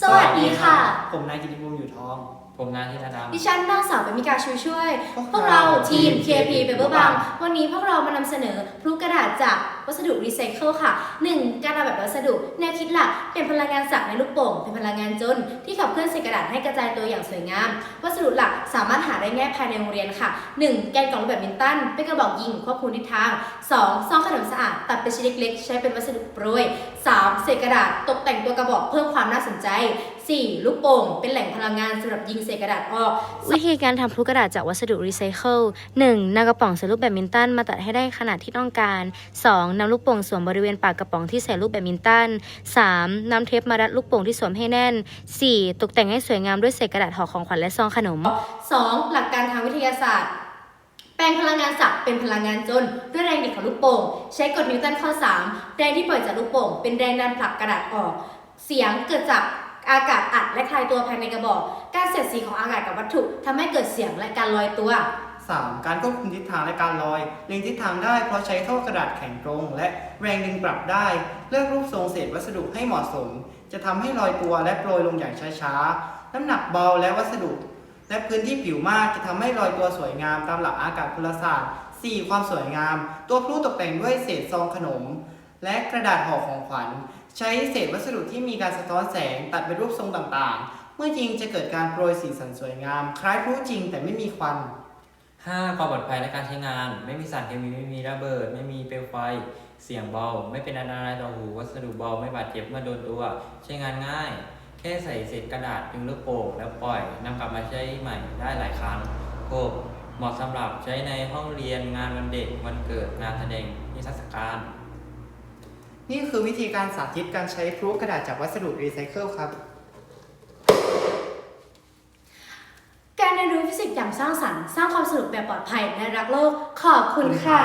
สวัสดีค่ะ ผมนายกิติภูมิอยู่ทอง ผมนายธิรดา ดิฉันนางสาวเปมิกาชูช่วย พวกพวกเราเราทีมทีม KP Paper b a n k วันนี้พวกเรามานำเสนอพลุกระดาษจากวัสดุรีไซเคิลค่ะ 1. การออกแบบวัสดุ แนวคิดหลักเป็นพลังงานสักในลูกโป่งเป็นพลังงานจน ที่ขับเคลื่อนเศษกระดาษให้กระจายตัวอย่างสวยงาม วัสดุหลักสามารถหาได้ง่ายภายในโรงเรียนค่ะ 1. แกนกล่องรูปแบบมินตันเป็นกระบอกยิงควบคุมทิศทาง 2. ซองขนมสะอาดตัด เป็นชิ้นเล็กๆ ใช้เป็นวัสดุโปรย 3. เศษกระดาษตกแต่งตัวกระบอกเพิ่มความน่าสนใจ 4. ลูกโป่ง เป็นแหล่งพลังงานสำหรับยิงเศษกระดาษออก วิธีการทำพลุกระดาษจากวัสดุรีไซเคิล 1. นำกระป๋องใส่ลูกแบดมินตันมาตัดให้ได้ขนาดที่ต้องการ 2. นำลูกโป่งสวมบริเวณปากกระป๋องที่ใส่ลูกแบดมินตัน 3. นำเทปมารัดลูกโป่งที่สวมให้แน่น 4. ตกแต่งให้สวยงามด้วยเศษกระดาษห่อของขวัญและซองขนม 2. หลักการทางวิทยาศาสตร์ แปลงพลังงานสักเป็นพลังงานจนด้วยแรงดีดของลูกโป่งใช้กฎนิวตันข้อ 3 แรงที่ปล่อยจากลูกโป่งเป็นแรงดันผลักกระดาษออก เสียงเกิดจากอากาศอัดและคลายตัวภายในกระบอก การเสียดสีของอากาศกับวัตถุทำให้เกิดเสียงและการลอยตัว 3. การควบคุมทิศทางและการลอยเล็งทิศทางได้เพราะใช้ท่อกระดาษแข็งตรง และแรงดึงปรับได้ เลือกรูปทรงเศษวัสดุให้เหมาะสม จะทำให้ลอยตัวและโปรยลงอย่างช้าๆ น้ำหนักเบาและวัสดุ และพื้นที่ผิวมากจะทำให้ลอยตัวสวยงามตามหลักอากาศพลศาสตร์ 4. ความสวยงาม ตัวพลุตกแต่งด้วยเศษซองขนม และกระดาษห่อของขวัญ ใช้เศษวัสดุที่มีการสะท้อนแสงตัดเป็นรูปทรงต่างๆ เมื่อยิงจะเกิดการโปรยสีสันสวยงาม คล้ายพลุจริงแต่ไม่มีควัน 5. ความปลอดภัยในการใช้งาน ไม่มีสารเคมีไม่มีระเบิด ไม่มีเปลวไฟ เสียงเบา ไม่เป็นอันตรายต่อหู วัสดุเบาไม่บาดเจ็บเมื่อโดนตัว ใช้งานง่าย ค่ใส่เศษกระดาษดึงลูกโป่งแล้วปล่อยนำกลับมาใช้ใหม่ได้หลายครั้ง 6. เหมาะสำหรับใช้ในห้องเรียนงานวันเด็กวันเกิดงานแสดงนิทรรศการ นี่คือวิธีการสาธิตการใช้พลุกระดาษจากวัสดุรีไซเคิลครับ การเรียนรู้ฟิสิกส์อย่างสร้างสรรค์ สร้างความสนุกแบบปลอดภัยและรักโลกขอบคุณค่ะ